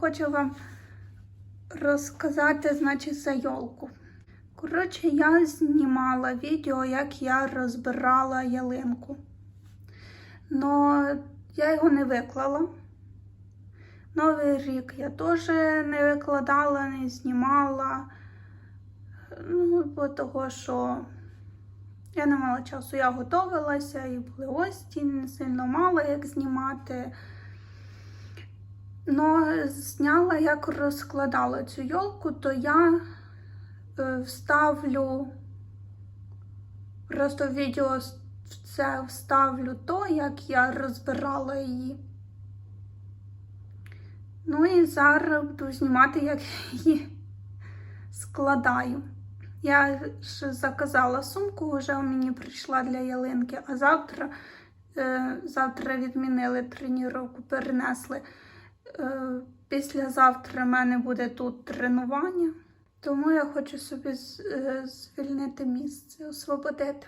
Хочу вам розказати, значить, за йолку. Коротше, я знімала відео, як я розбирала ялинку. Но я його не виклала. Новий рік я теж не викладала, не знімала. Ну, бо того, що я не мала часу, я готувалася і були гості, не сильно мала як знімати. Но зняла, як розкладала цю йолку, то я е, вставлю просто в відео це вставлю то, як я розбирала її. Ну і зараз буду знімати, як її складаю. Я ж заказала сумку, вже мені прийшла для ялинки, а завтра, е, завтра відмінили тренування, перенесли. Е, післязавтра в мене буде тут тренування, тому я хочу собі е, звільнити місце, освободити.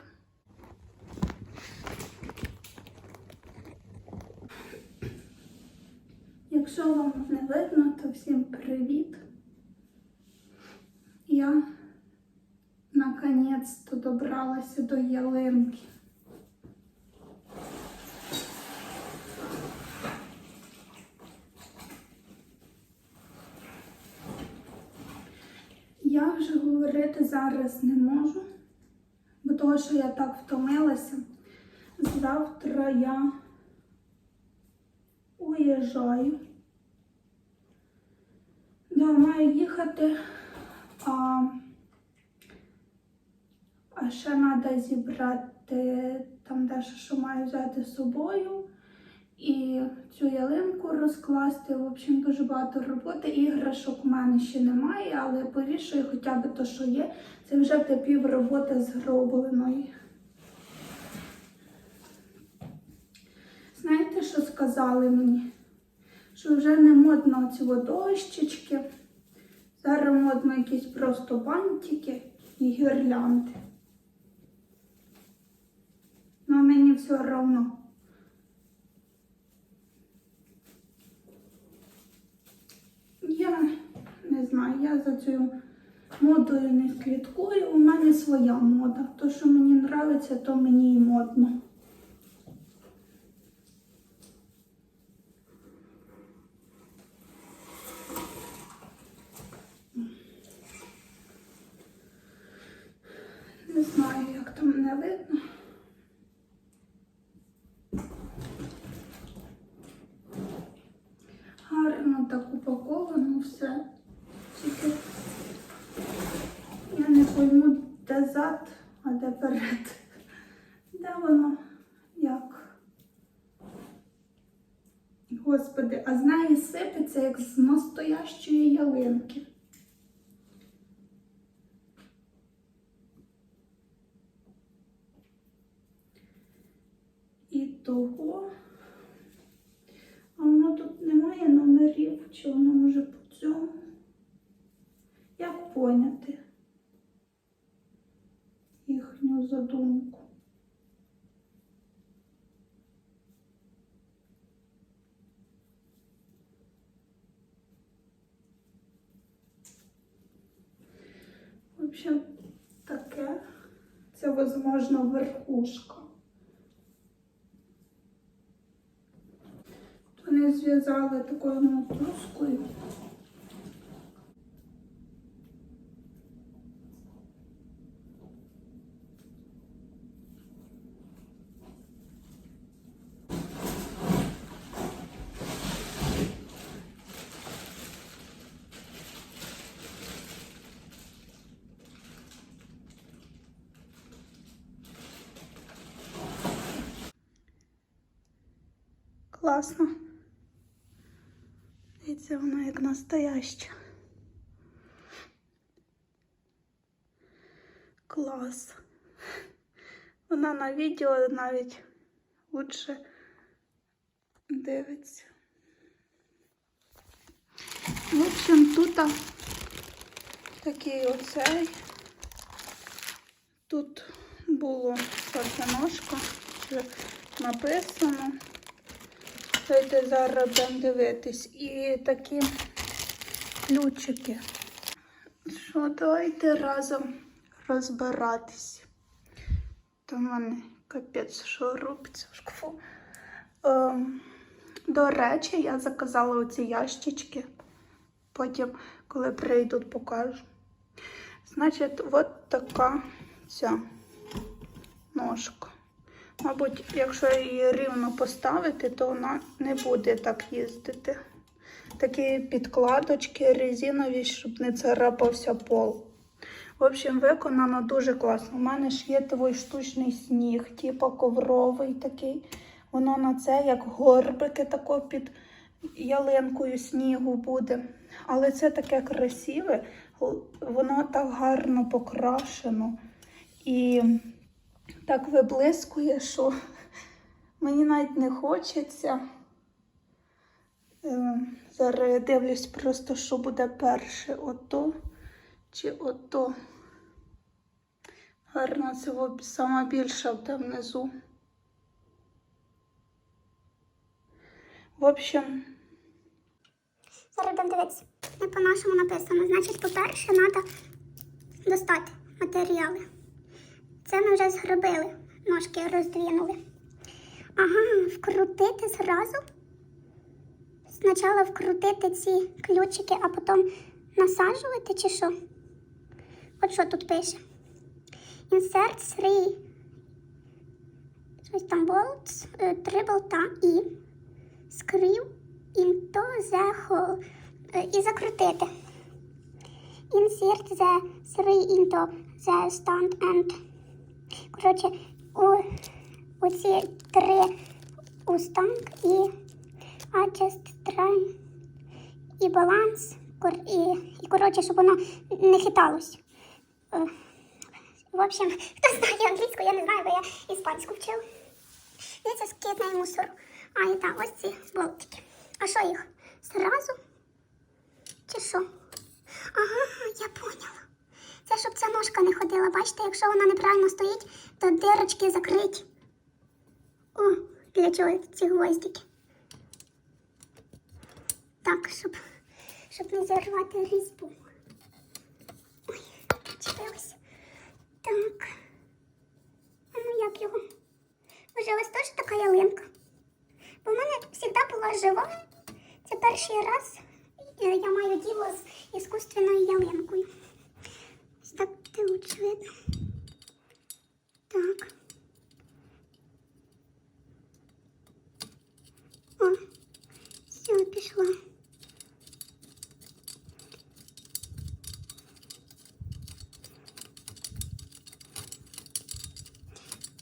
Якщо вам не видно, то всім привіт. Я наконець-то добралася до ялинки. Я вже говорити зараз не можу, бо того, що я так втомилася. Завтра я уїжджаю. Да, маю їхати, а, а ще треба зібрати там дещо, що маю взяти з собою. І цю ялинку розкласти. В общем, дуже багато роботи. Іграшок у мене ще немає, але повішую хоча б то, що є. Це вже пів роботи зробленої. Знаєте, що сказали мені? Що вже не модно ці дощечки. Зараз модно якісь просто бантики і гірлянди. Ну, мені все одно. Я не знаю, я за цією модою не слідкую. У мене своя мода. То, що мені подобається, то мені і модно. Не знаю, як там мене видно. Гарно так упаковано все. Тільки я не пойму, де зад, а де перед. Де воно? Як? Господи, а з неї сипеться, як з настоящої ялинки. І того. А воно тут немає номерів, чи воно може по цьому? Як поняти їхню задумку? В общем, таке. Це, возможно, верхушка. Вони зв'язали такою мотузкою. Класно. Дивіться, вона як настояща. Клас. Вона на відео навіть лучше дивиться. В общем, тут такий оцей. Тут було перша ножка, вже написано. Давайте зараз будемо дивитись. І такі ключики. Що, давайте разом розбиратись. Там мене капець, що робиться в шкафу. Ем, до речі, я заказала оці ящички. Потім, коли прийдуть, покажу. Значить, от така ця ножка. Мабуть, якщо її рівно поставити, то вона не буде так їздити. Такі підкладочки резинові, щоб не царапався пол. В общем, виконано дуже класно. У мене ж є той штучний сніг, типу ковровий такий. Воно на це як горбики тако під ялинкою снігу буде. Але це таке красиве, воно так гарно покрашено і так виблискує, що мені навіть не хочеться. Е, Зараз я дивлюсь просто, що буде перше, ото чи ото. Гарно це сама більша там внизу. В общем, Зараз дивитися. Не по-нашому написано. Значить, по-перше, треба достати матеріали. Це ми вже зробили. Ножки роздвинули. Ага, вкрутити зразу. Спочатку вкрутити ці ключики, а потім насаджувати чи що? От що тут пише. Insert 3. Щось там bolts, е, три болта і screw into the hole. Е, І закрутити. Insert the three into the stand and. Коротше, у, у ці три у станк і try і баланс. І, і коротше, щоб воно не хиталось. Е, В общем, хто знає англійську, я не знаю, бо я іспанську. І це скидний мусор. А, і так, ось ці болтики. А що їх? Зразу? Чи що? Ага, я поняла. Це щоб ця ножка не ходила. Бачите, якщо вона неправильно стоїть, то дирочки закриті. О, для чого ці гвоздики? Так, щоб, щоб не зірвати різьбу. Ой, чіпилась. Так. А ну як його? Може, ось теж така ялинка? Бо в мене завжди була жива. Це перший раз я маю діло з іскусственною ялинкою. Буде лучше видно. Так. О, все,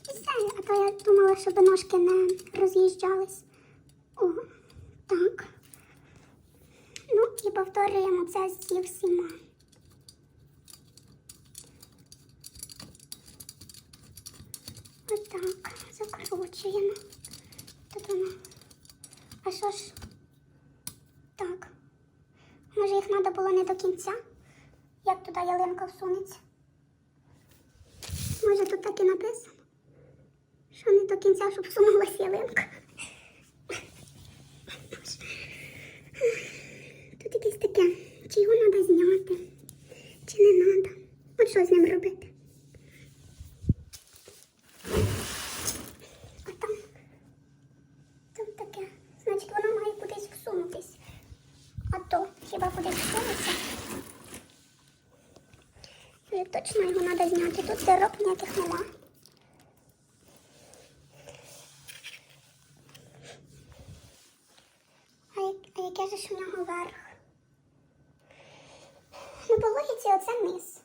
все, а то я думала, щоб ножки не роз'їжджались. О, так. Ну і повторюємо це зі всіма. Закручуємо. Тут воно. А що ж? Так. Може їх треба було не до кінця? Як туди ялинка всунеться? Може тут так і написано? Що не до кінця, щоб всунулася ялинка. Тут якесь таке, чи його треба зняти, чи не треба. От що з ним робити? А там, там таке. Значить, воно має кудись всунутись. А то хіба кудись всунеться? Е, Точно його треба зняти. Тут дирок ніяких нема. А, а у нього верх? Ну, по логіці оце низ.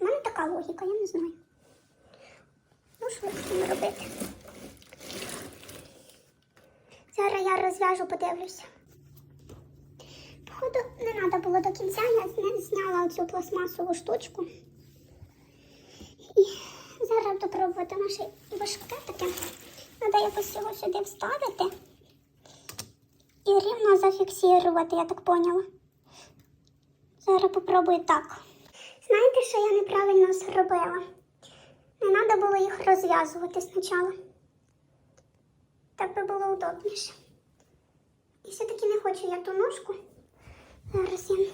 У мене така логіка, я не знаю. Ну, що цим робити? Зараз я розв'яжу, подивлюся. Походу, не треба було до кінця, я зняла цю пластмасову штучку. І зараз буду пробувати наше важке таке. Треба якось його сюди вставити і рівно зафіксувати, я так поняла. Зараз попробую так. Знаєте, що я неправильно зробила? Не треба було їх розв'язувати спочатку. Так би було удобніше. І все-таки не хочу я ту ножку. Зараз я.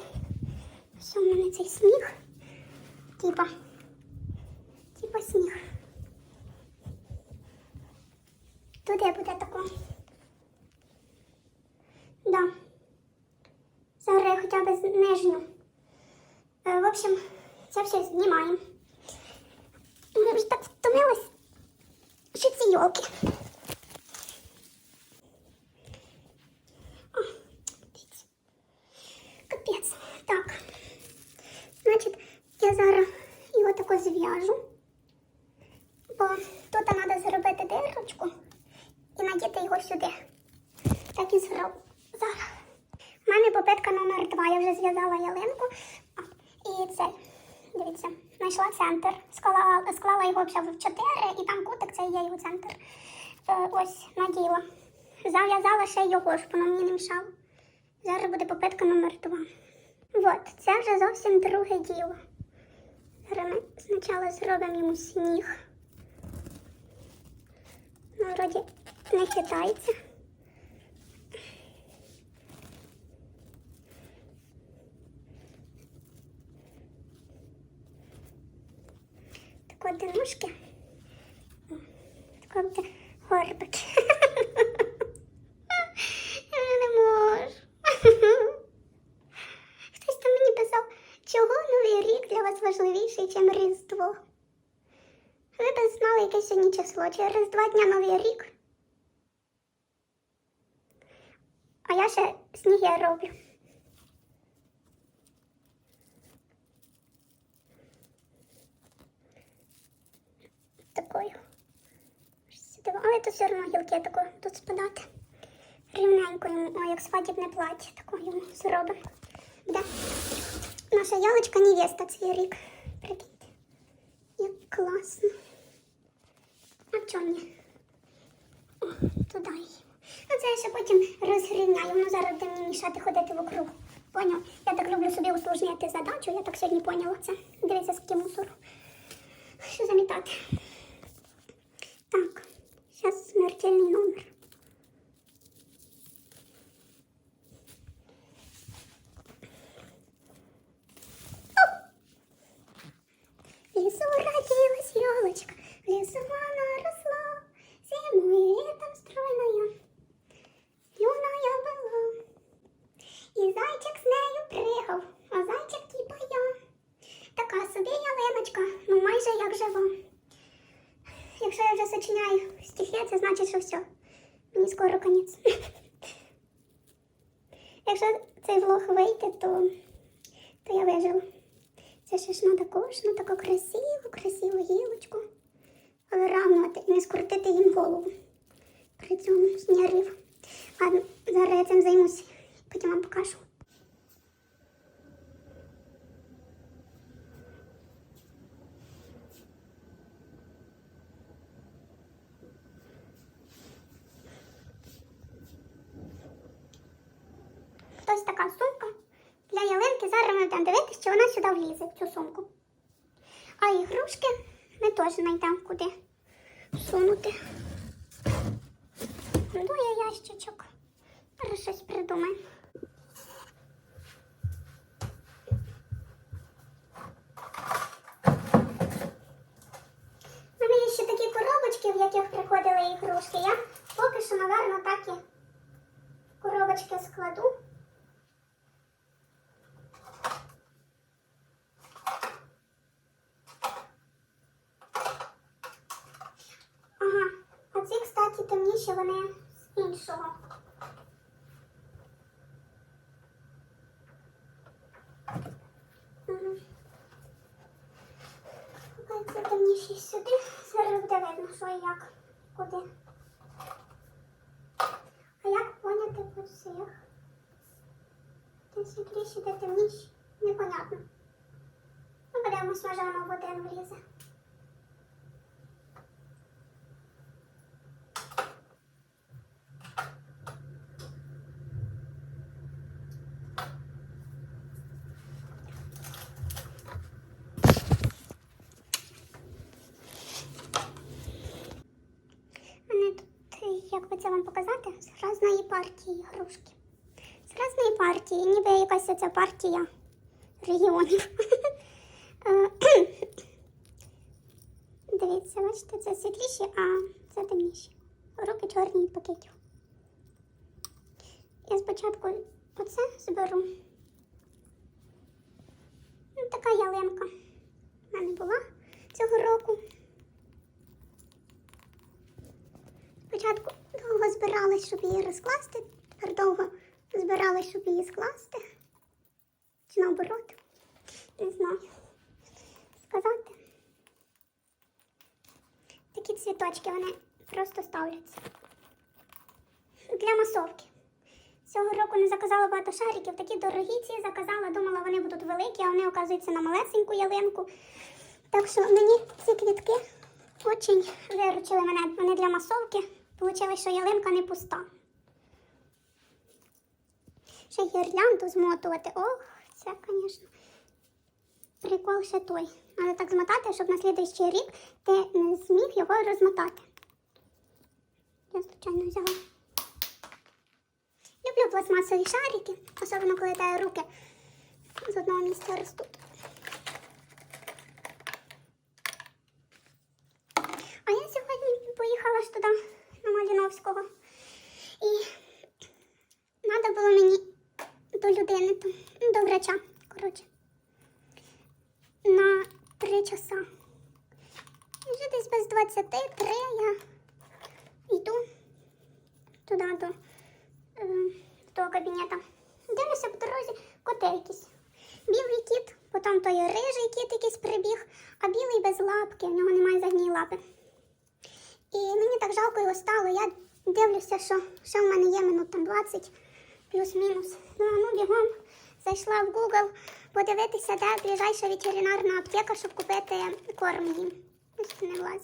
Все, в мене цей сніг. Типа. Типа сніг. Туди буде тако. Да. Зараз хоча б з- Е, В общем, це все знімаємо. Я вже так втомилась. Що ці йолки? Капець. Так. Значить, я зараз його тако зв'яжу. Бо тут треба зробити дирочку і надіти його сюди. Так і зроблю. Мене попитка номер два. Я вже зв'язала ялинку. І це, дивіться, знайшла центр. Склала, склала його взагалі в чотири, і там кутик, це є його центр. Е, ось, наділа. Зав'язала ще його, щоб воно мені не мішало. Зараз буде попитка номер два. От, це вже зовсім друге діло. Зараз ми спочатку зробимо йому сніг. Вроді не хитається. Так от де ножки. Так от. Я вже не можу. Хтось там мені писав, чого новий рік для вас важливіший, ніж Різдво. Ви б знали, яке сьогодні число. Через два дня новий рік. А я ще сніги роблю. Такою. Сюди. Але тут все одно гілки тако тут спадати. Рівненько йому, о, як свадібне плаття, тако йому зробимо. Буде наша ялочка невеста цей рік. Прикиньте. Як класно. А чого ні? О, туди її. Ну це я ще потім розрівняю. Воно зараз буде мені мішати ходити вокруг. Поняв? Я так люблю собі усложняти задачу. Я так сьогодні поняла це. Дивіться, скільки мусору. Що замітати? Так, зараз смертельний номер. В лесу родилась елочка, в лесу она росла, зимой и летом стройная, юная была. І зайчик з нею пригав, а зайчик типа я. Така собі ялиночка, ну майже як жива. Якщо я вже сочиняю стихи, це значить, що все. Мені скоро конець. Якщо цей влог вийде, то, то я вижила. Це ще ж треба кожну таку красиву, красиву гілочку Але виравнувати і не скрутити їм голову. При цьому снігрів. Ладно, зараз я цим займусь, потім вам покажу. Ось така сумка для ялинки. Зараз ми будемо дивитися, чи вона сюди влізе, в цю сумку. А ігрушки ми теж знайдемо куди сунути. Дує ящичок. Зараз щось придумаємо. У мене є ще такі коробочки, в яких приходили ігрушки. Я поки що, напевно, так і коробочки складу. Ага, кстати, темніші вони іншого. Ці темніші сюди. Зараз буде видно, що і як, куди. А як поняти по цих? Де світліші, де темніші? Непонятно. Ну, подивимось, може воно в один влізе. Хочеться вам показати з різної партії ігрушки. З різної партії, ніби якась оця партія регіонів. Е, Дивіться, бачите, це світліші, а це темніші. Руки чорні пакетів. Я спочатку оце зберу. Ну, така ялинка. В мене була цього року. Спочатку довго збиралась, щоб її розкласти, тепер довго збиралась, щоб її скласти. Чи наоборот? Не знаю. Сказати. Такі цвіточки вони просто ставляться. Для масовки. Цього року не заказала багато шариків, такі дорогі ці заказала, думала, вони будуть великі, а вони оказуються на малесеньку ялинку. Так що мені ці квітки очень виручили мене. Вони для масовки. Получилось, що ялинка не пуста. Ще гірлянду змотувати. Ох, це, звісно, прикол ще той. Але так змотати, щоб на слідуючий рік ти не зміг його розмотати. Я, звичайно, взяла. Люблю пластмасові шарики, особливо коли тає руки з одного місця ростуть. А я сьогодні поїхала ж туди, Маліновського. І треба було мені до людини, ну, до врача, коротше, на три часа. І вже десь без 23 я йду туди до, е, до того кабінета. Дивлюся по дорозі коти якісь. Білий кіт, потім той рижий кіт якийсь прибіг, а білий без лапки, в нього немає задньої лапи. І мені так жалко його стало. Я дивлюся, що, що в мене є минут там 20 плюс-мінус. Думаю, ну бігом зайшла в Google подивитися, де ближайша ветеринарна аптека, щоб купити корм їм. Ось не.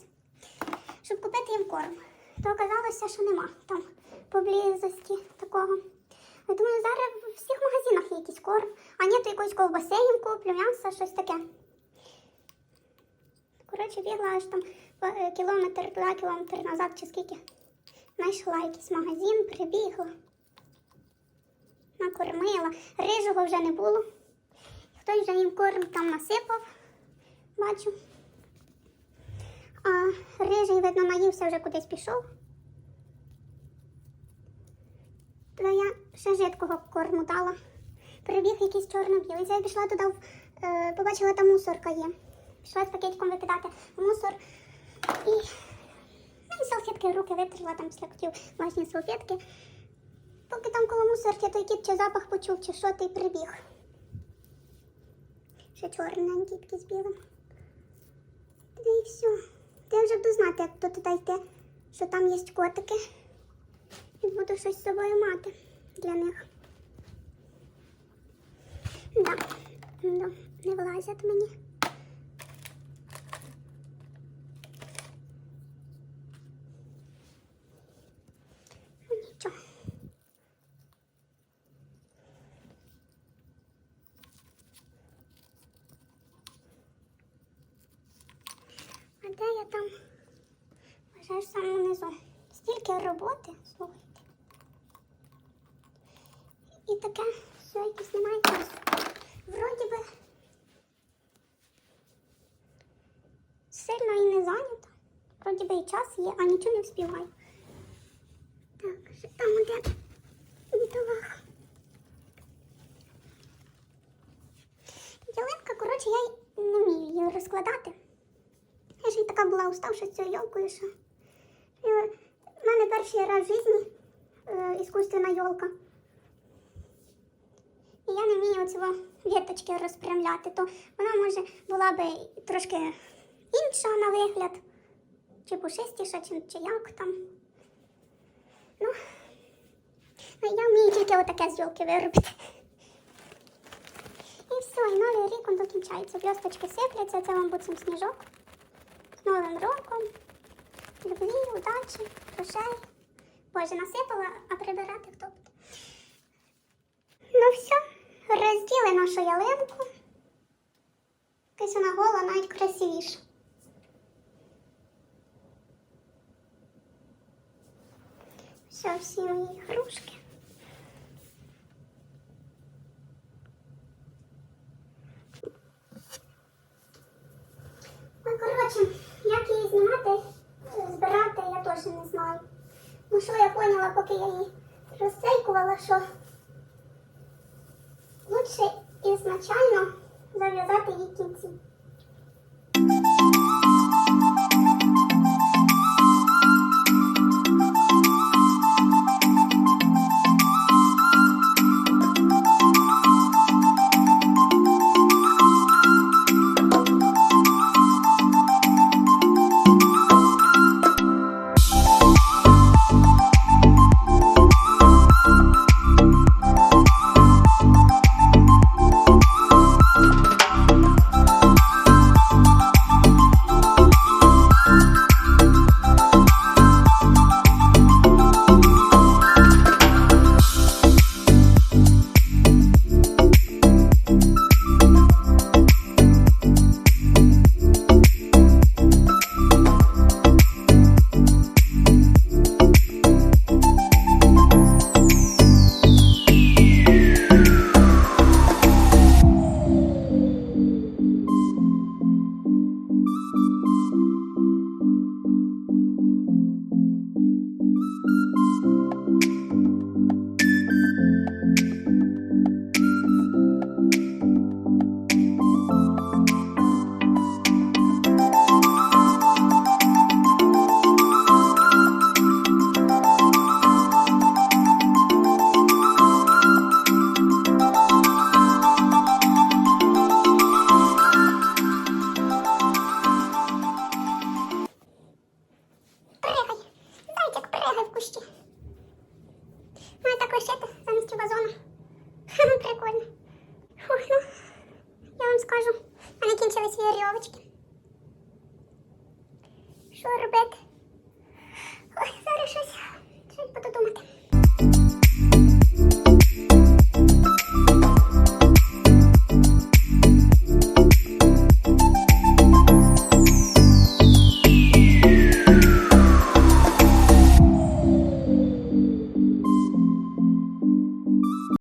Щоб купити їм корм. То оказалося, що нема там поблизості такого. Я думаю, зараз в всіх магазинах є якийсь корм, а ні, то якоїсь ковбаси їм куплю, щось таке. Коротше, бігла аж там кілометр туди, кілометр назад, чи скільки. Знайшла якийсь магазин, прибігла. Накормила. Рижого вже не було. Хтось вже їм корм там насипав, бачу. А рижий, видно, наївся, вже кудись пішов. То я ще жидкого корму дала. Прибіг якийсь чорно-білий. Я пішла туди, е, побачила, там мусорка є. Пішла з пакетиком викидати мусор. І, ну, і салфетки руки витерла, там після котів власні салфетки. Поки там коло мусорки той кіт чи запах почув, чи що, ти прибіг. Ще чорненький такий з білим. Та і все. Та я вже буду знати, як то туди йти, що там є котики. І буду щось з собою мати для них. Да, да, не влазять мені. Ну, Нічого. А де я там? Вже ж саме внизу. Стільки роботи, слухайте. І таке, все, якось немає часу. Вроді би сильно і не зайнята. Вроді би і час є, а нічого не вспіваю. Так, що там де бідолах. Ялинка, коротше, я не вмію її розкладати. Я ж і така була уставша з цією йолкою, що е, в мене перший раз в житті е, іскусственна йолка. І я не вмію цього віточки розпрямляти, то вона може була би трошки інша на вигляд, чи пушистіша, чи, чи як там. Ну, ну, я вмію тільки отаке з йолки виробити. І все, і новий рік он докінчається. Блісточки сипляться, це вам буцім сніжок. З Новим роком. Любві, удачі, грошей. Боже, насипала, а прибирати хто буде. Ну все, розділи нашу ялинку. Якась вона гола навіть красивіша. Все, всі мої ігрушки. Ну, коротше, як її знімати, збирати, я теж не знаю. Ну що я поняла, поки я її розсейкувала, що лучше ізначально зав'язати її кінці.